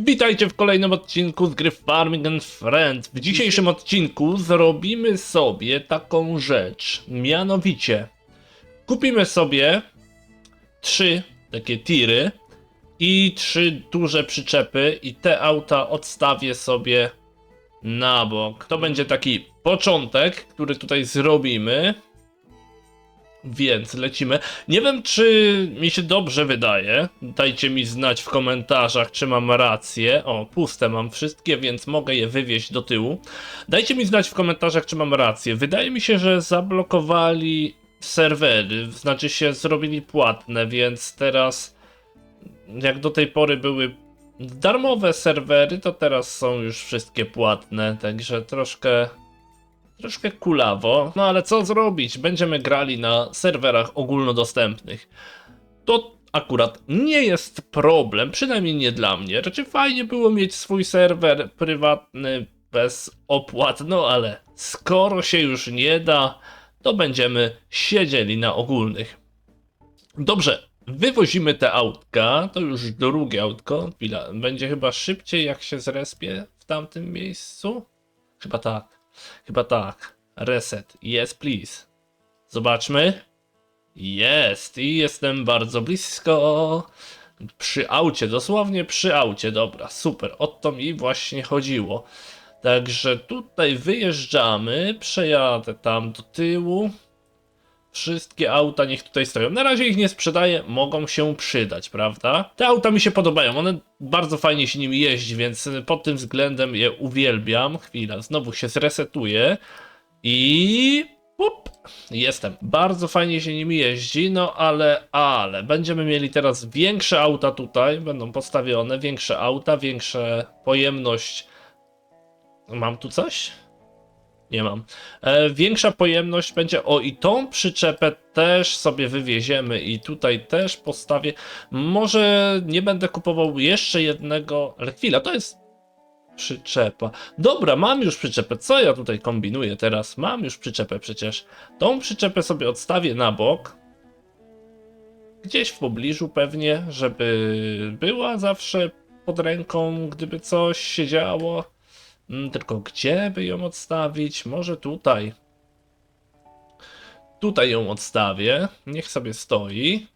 Witajcie w kolejnym odcinku z gry Farming and Friends. W dzisiejszym odcinku zrobimy sobie taką rzecz. Mianowicie kupimy sobie trzy takie tiry i trzy duże przyczepy i te auta odstawię sobie na bok. To będzie taki początek, który tutaj zrobimy. Więc lecimy. Nie wiem, czy mi się dobrze wydaje. Dajcie mi znać w komentarzach, czy mam rację. O, puste mam wszystkie, więc mogę je wywieźć do tyłu. Dajcie mi znać w komentarzach, czy mam rację. Wydaje mi się, że zablokowali serwery, znaczy się zrobili płatne, więc teraz jak do tej pory były darmowe serwery, to teraz są już wszystkie płatne, także troszkę troszkę kulawo, no ale co zrobić? Będziemy grali na serwerach ogólnodostępnych. To akurat nie jest problem, przynajmniej nie dla mnie. Raczej fajnie było mieć swój serwer prywatny bez opłat, no ale skoro się już nie da, to będziemy siedzieli na ogólnych. Dobrze, wywozimy te autka, to już drugie autko, będzie chyba szybciej jak się zrespię w tamtym miejscu? Chyba tak. Chyba tak. Reset. Yes, please. Zobaczmy. Jest. I jestem bardzo blisko. Przy aucie, dosłownie przy aucie. Dobra, super. O to mi właśnie chodziło. Także tutaj wyjeżdżamy. Przejadę tam do tyłu. Wszystkie auta niech tutaj stoją. Na razie ich nie sprzedaję, mogą się przydać, prawda? Te auta mi się podobają, one bardzo fajnie się nimi jeździ, więc pod tym względem je uwielbiam. Chwila, znowu się zresetuję i... Up, jestem. Bardzo fajnie się nimi jeździ, no ale, ale, będziemy mieli teraz większe auta tutaj, będą postawione, większe auta, większe pojemność. Mam tu coś? Nie mam. E, większa pojemność będzie. O, i tą przyczepę też sobie wywieziemy, i tutaj też postawię. Może nie będę kupował jeszcze jednego. Ale chwila, to jest przyczepa. Dobra, mam już przyczepę. Co ja tutaj kombinuję teraz? Mam już przyczepę przecież. Tą przyczepę sobie odstawię na bok. Gdzieś w pobliżu pewnie, żeby była zawsze pod ręką, gdyby coś się działo. Mm, Tylko gdzie by ją odstawić? Może tutaj. Tutaj ją odstawię. Niech sobie stoi.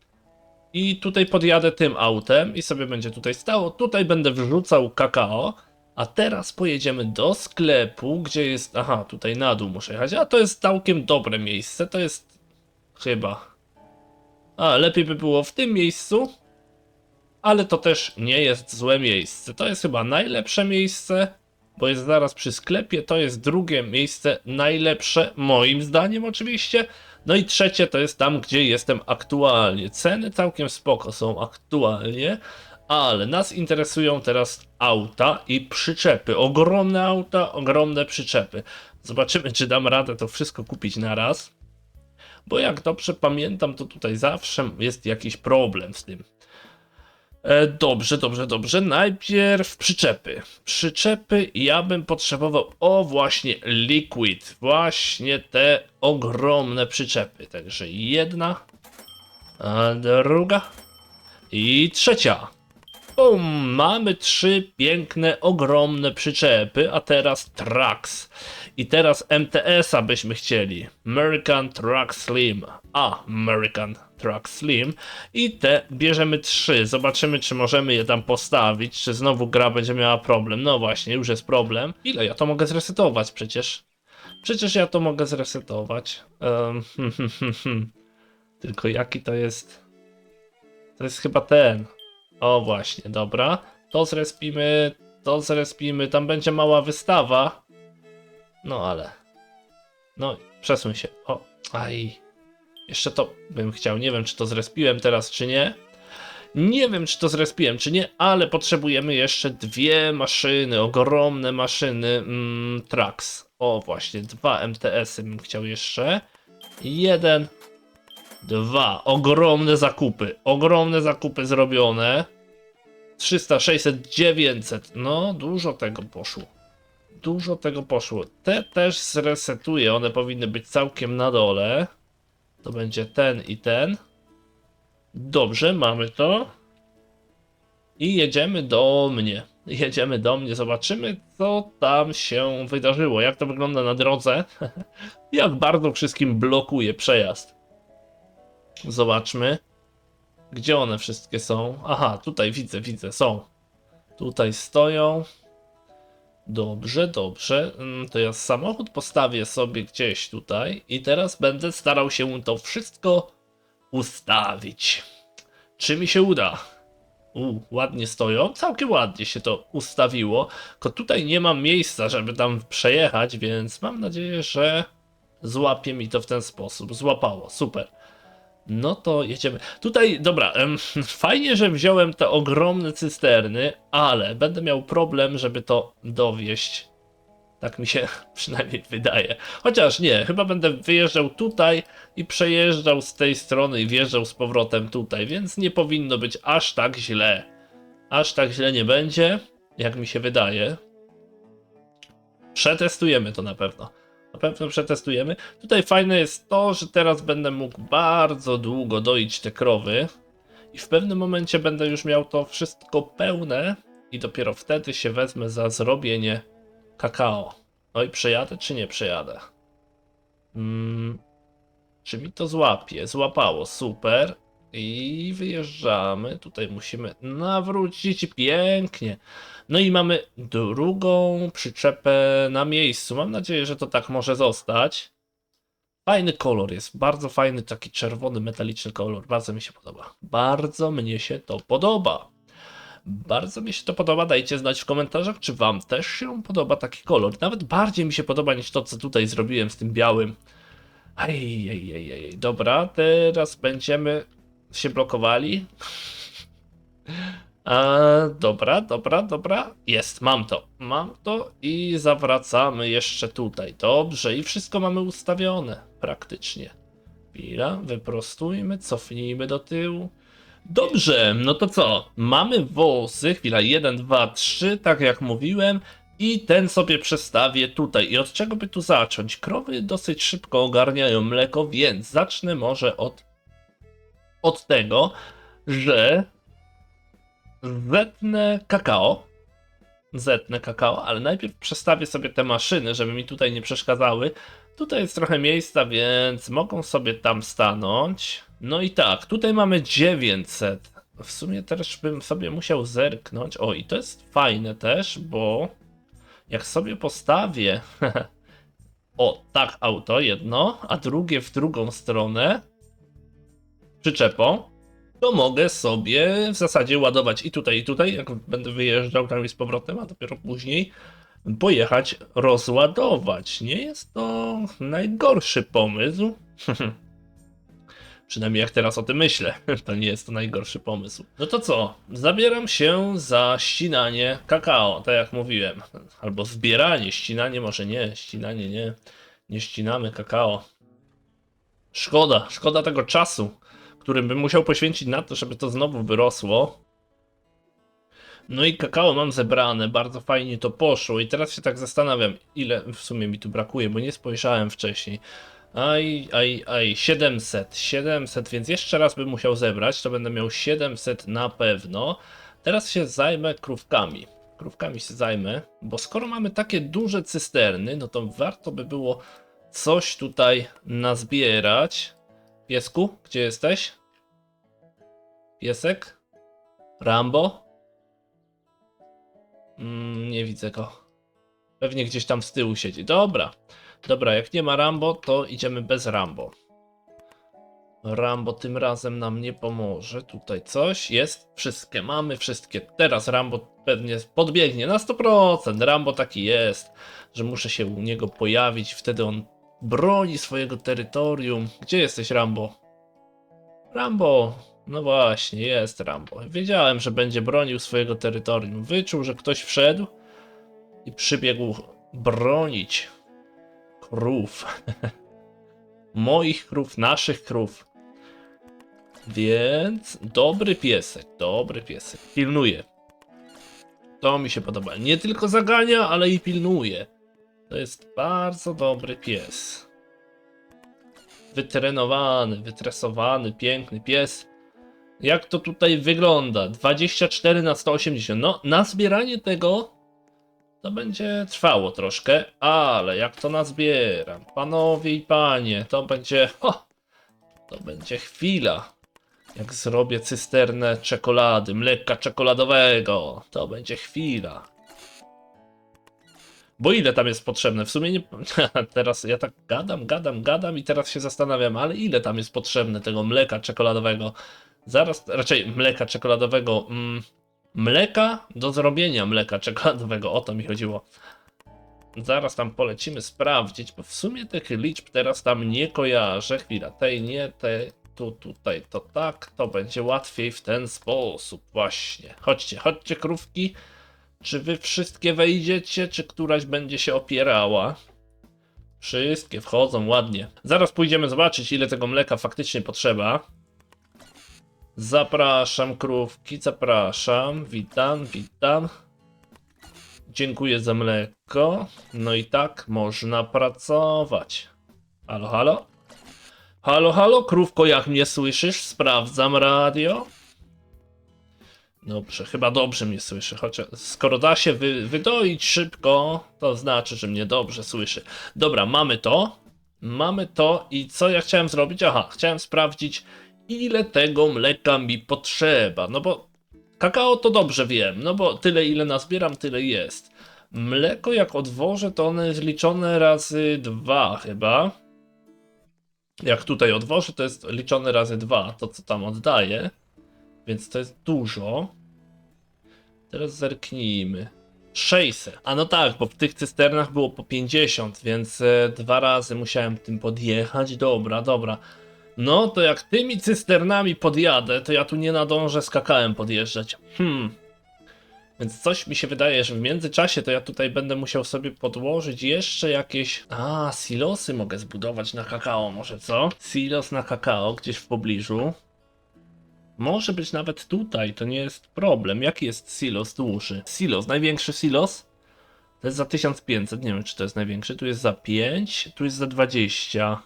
I tutaj podjadę tym autem i sobie będzie tutaj stało. Tutaj będę wrzucał kakao. A teraz pojedziemy do sklepu, gdzie jest. Aha, tutaj na dół muszę jechać. A to jest całkiem dobre miejsce. To jest chyba. A, lepiej by było w tym miejscu. Ale to też nie jest złe miejsce. To jest chyba najlepsze miejsce bo jest zaraz przy sklepie. To jest drugie miejsce najlepsze, moim zdaniem oczywiście. No i trzecie to jest tam, gdzie jestem aktualnie. Ceny całkiem spoko są aktualnie, ale nas interesują teraz auta i przyczepy. Ogromne auta, ogromne przyczepy. Zobaczymy, czy dam radę to wszystko kupić na raz. Bo jak dobrze pamiętam, to tutaj zawsze jest jakiś problem z tym. E, Dobrze, dobrze, dobrze. Najpierw przyczepy. Przyczepy ja bym potrzebował, o właśnie, liquid. Właśnie te ogromne przyczepy. Także jedna, druga i trzecia. Bum, mamy trzy piękne, ogromne przyczepy, a teraz trucks. I teraz MTS-a byśmy chcieli. American Truck Slim. A, American Truck Slim. I te bierzemy trzy. Zobaczymy, czy możemy je tam postawić, czy znowu gra będzie miała problem. No właśnie, już jest problem. Ile ja to mogę zresetować przecież? Przecież ja to mogę zresetować. Um. Tylko jaki to jest? To jest chyba ten. O właśnie, dobra. To zrespimy, to zrespimy. Tam będzie mała wystawa. No ale. No, przesuń się. O, aj. Jeszcze to bym chciał. Nie wiem, czy to zrespiłem teraz, czy nie. Nie wiem, czy to zrespiłem, czy nie, ale potrzebujemy jeszcze dwie maszyny, ogromne maszyny mm, Trax. O, właśnie, dwa MTS-y bym chciał jeszcze. Jeden, dwa. Ogromne zakupy. Ogromne zakupy zrobione. 300, 600, 900. No, dużo tego poszło. Dużo tego poszło. Te też zresetuję. One powinny być całkiem na dole. To będzie ten i ten. Dobrze, mamy to. I jedziemy do mnie. Jedziemy do mnie, zobaczymy co tam się wydarzyło, jak to wygląda na drodze, jak bardzo wszystkim blokuje przejazd. Zobaczmy, gdzie one wszystkie są. Aha, tutaj widzę, widzę, są. Tutaj stoją. Dobrze, dobrze. Mm, To ja samochód postawię sobie gdzieś tutaj i teraz będę starał się to wszystko ustawić. Czy mi się uda? U, ładnie stoją, całkiem ładnie się to ustawiło. Tylko tutaj nie mam miejsca, żeby tam przejechać, więc mam nadzieję, że złapie mi to w ten sposób. Złapało, super. No to jedziemy. Tutaj, dobra, em, fajnie, że wziąłem te ogromne cysterny, ale będę miał problem, żeby to dowieść. Tak mi się przynajmniej wydaje. Chociaż nie, chyba będę wyjeżdżał tutaj i przejeżdżał z tej strony i wjeżdżał z powrotem tutaj, więc nie powinno być aż tak źle. Aż tak źle nie będzie, jak mi się wydaje. Przetestujemy to na pewno. Na pewno przetestujemy. Tutaj fajne jest to, że teraz będę mógł bardzo długo doić te krowy i w pewnym momencie będę już miał to wszystko pełne i dopiero wtedy się wezmę za zrobienie kakao. No i przejadę czy nie przejadę? Mm, czy mi to złapie? Złapało, super. I wyjeżdżamy. Tutaj musimy nawrócić pięknie. No i mamy drugą przyczepę na miejscu. Mam nadzieję, że to tak może zostać. Fajny kolor jest, bardzo fajny, taki czerwony, metaliczny kolor. Bardzo mi się podoba. Bardzo mnie się to podoba. Bardzo mi się to podoba. Dajcie znać w komentarzach, czy Wam też się podoba taki kolor. Nawet bardziej mi się podoba niż to, co tutaj zrobiłem z tym białym. Ej, ej, ej, ej. Dobra, teraz będziemy się blokowali. Dobra, dobra, dobra. Jest, mam to. Mam to i zawracamy jeszcze tutaj. Dobrze, i wszystko mamy ustawione praktycznie. Chwila, wyprostujmy, cofnijmy do tyłu. Dobrze, no to co? Mamy wozy, chwila, 1, 2, 3, tak jak mówiłem. I ten sobie przestawię tutaj. I od czego by tu zacząć? Krowy dosyć szybko ogarniają mleko, więc zacznę może od, od tego, że zetnę kakao. Zetnę kakao, ale najpierw przestawię sobie te maszyny, żeby mi tutaj nie przeszkadzały. Tutaj jest trochę miejsca, więc mogą sobie tam stanąć. No i tak, tutaj mamy 900. W sumie też bym sobie musiał zerknąć. O, i to jest fajne też, bo jak sobie postawię. o, tak, auto jedno, a drugie w drugą stronę przyczepą, to mogę sobie w zasadzie ładować i tutaj, i tutaj, jak będę wyjeżdżał tam i z powrotem, a dopiero później pojechać rozładować. Nie jest to najgorszy pomysł. Przynajmniej jak teraz o tym myślę, to nie jest to najgorszy pomysł. No to co? Zabieram się za ścinanie kakao, tak jak mówiłem. Albo zbieranie, ścinanie może nie, ścinanie nie. Nie ścinamy kakao. Szkoda, szkoda tego czasu, którym bym musiał poświęcić na to, żeby to znowu wyrosło. No i kakao mam zebrane, bardzo fajnie to poszło i teraz się tak zastanawiam, ile w sumie mi tu brakuje, bo nie spojrzałem wcześniej. Aj, aj, aj, 700, 700, więc jeszcze raz bym musiał zebrać, to będę miał 700 na pewno. Teraz się zajmę krówkami. Krówkami się zajmę, bo skoro mamy takie duże cysterny, no to warto by było coś tutaj nazbierać. Piesku, gdzie jesteś? Piesek? Rambo? Mm, nie widzę go. Pewnie gdzieś tam z tyłu siedzi. Dobra. Dobra, jak nie ma Rambo, to idziemy bez Rambo. Rambo tym razem nam nie pomoże. Tutaj coś jest. Wszystkie mamy, wszystkie. Teraz Rambo pewnie podbiegnie na 100%. Rambo taki jest, że muszę się u niego pojawić. Wtedy on broni swojego terytorium. Gdzie jesteś, Rambo? Rambo! No właśnie, jest Rambo. Wiedziałem, że będzie bronił swojego terytorium. Wyczuł, że ktoś wszedł i przybiegł bronić krów. Moich krów, naszych krów. Więc dobry piesek, dobry piesek. Pilnuje. To mi się podoba. Nie tylko zagania, ale i pilnuje. To jest bardzo dobry pies. Wytrenowany, wytresowany, piękny pies. Jak to tutaj wygląda? 24 na 180. No, na zbieranie tego to będzie trwało troszkę, ale jak to nazbieram, panowie i panie, to będzie. Ho, to będzie chwila. Jak zrobię cysternę czekolady, mleka czekoladowego, to będzie chwila. Bo ile tam jest potrzebne? W sumie nie. Teraz ja tak gadam, gadam, gadam i teraz się zastanawiam, ale ile tam jest potrzebne tego mleka czekoladowego? Zaraz, raczej mleka czekoladowego. Mm, mleka do zrobienia mleka czekoladowego, o to mi chodziło. Zaraz tam polecimy sprawdzić, bo w sumie tych liczb teraz tam nie kojarzę. Chwila, tej nie, tej tu, tutaj, to tak, to będzie łatwiej w ten sposób właśnie. Chodźcie, chodźcie krówki. Czy wy wszystkie wejdziecie, czy któraś będzie się opierała? Wszystkie wchodzą ładnie. Zaraz pójdziemy zobaczyć, ile tego mleka faktycznie potrzeba. Zapraszam krówki, zapraszam. Witam, witam. Dziękuję za mleko. No i tak można pracować. Halo, halo? Halo, halo, krówko, jak mnie słyszysz? Sprawdzam radio. Dobrze, chyba dobrze mnie słyszy, chociaż skoro da się wy, wydoić szybko, to znaczy, że mnie dobrze słyszy. Dobra, mamy to. Mamy to i co ja chciałem zrobić? Aha, chciałem sprawdzić, ile tego mleka mi potrzeba. No bo kakao to dobrze wiem, no bo tyle ile nazbieram, tyle jest. Mleko jak odwożę, to one jest liczone razy dwa chyba. Jak tutaj odwożę, to jest liczone razy dwa, to co tam oddaję. Więc to jest dużo. Teraz zerknijmy. 600. A no tak, bo w tych cysternach było po 50, więc e, dwa razy musiałem tym podjechać. Dobra, dobra. No to jak tymi cysternami podjadę, to ja tu nie nadążę z podjeżdżać. Hmm. Więc coś mi się wydaje, że w międzyczasie to ja tutaj będę musiał sobie podłożyć jeszcze jakieś. A, silosy mogę zbudować na kakao, może co? Silos na kakao gdzieś w pobliżu. Może być nawet tutaj, to nie jest problem. Jaki jest silos duży? Silos, największy silos? To jest za 1500, nie wiem czy to jest największy. Tu jest za 5, tu jest za 20.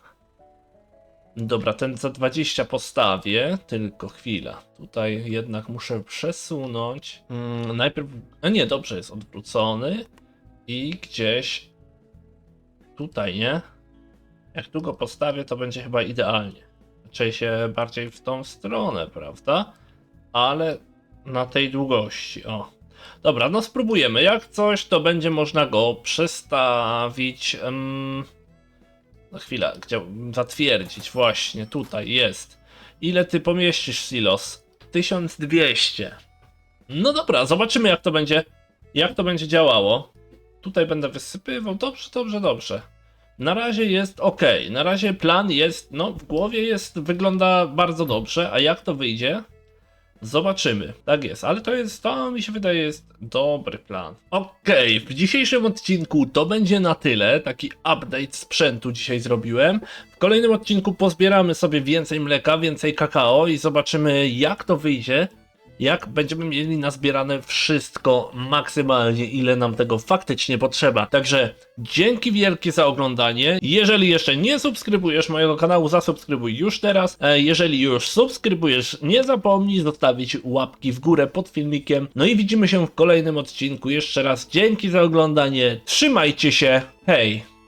Dobra, ten za 20 postawię, tylko chwila. Tutaj jednak muszę przesunąć. Mm, najpierw. A nie, dobrze jest odwrócony. I gdzieś tutaj, nie? Jak tu go postawię, to będzie chyba idealnie. Raczej się bardziej w tą stronę, prawda? Ale na tej długości, o. Dobra, no spróbujemy. Jak coś, to będzie można go przestawić. em, no chwila, chciałbym zatwierdzić. Właśnie, tutaj jest. Ile ty pomieścisz, Silos? 1200. No dobra, zobaczymy jak to będzie. Jak to będzie działało. Tutaj będę wysypywał. Dobrze, dobrze, dobrze. Na razie jest ok. Na razie plan jest, no w głowie jest, wygląda bardzo dobrze, a jak to wyjdzie? Zobaczymy. Tak jest, ale to jest, to mi się wydaje jest dobry plan. Okej, w dzisiejszym odcinku to będzie na tyle. Taki update sprzętu dzisiaj zrobiłem. W kolejnym odcinku pozbieramy sobie więcej mleka, więcej kakao i zobaczymy jak to wyjdzie. Jak będziemy mieli nazbierane wszystko maksymalnie, ile nam tego faktycznie potrzeba. Także dzięki wielkie za oglądanie. Jeżeli jeszcze nie subskrybujesz mojego kanału, zasubskrybuj już teraz. E, Jeżeli już subskrybujesz, nie zapomnij zostawić łapki w górę pod filmikiem. No i widzimy się w kolejnym odcinku. Jeszcze raz dzięki za oglądanie. Trzymajcie się. Hej!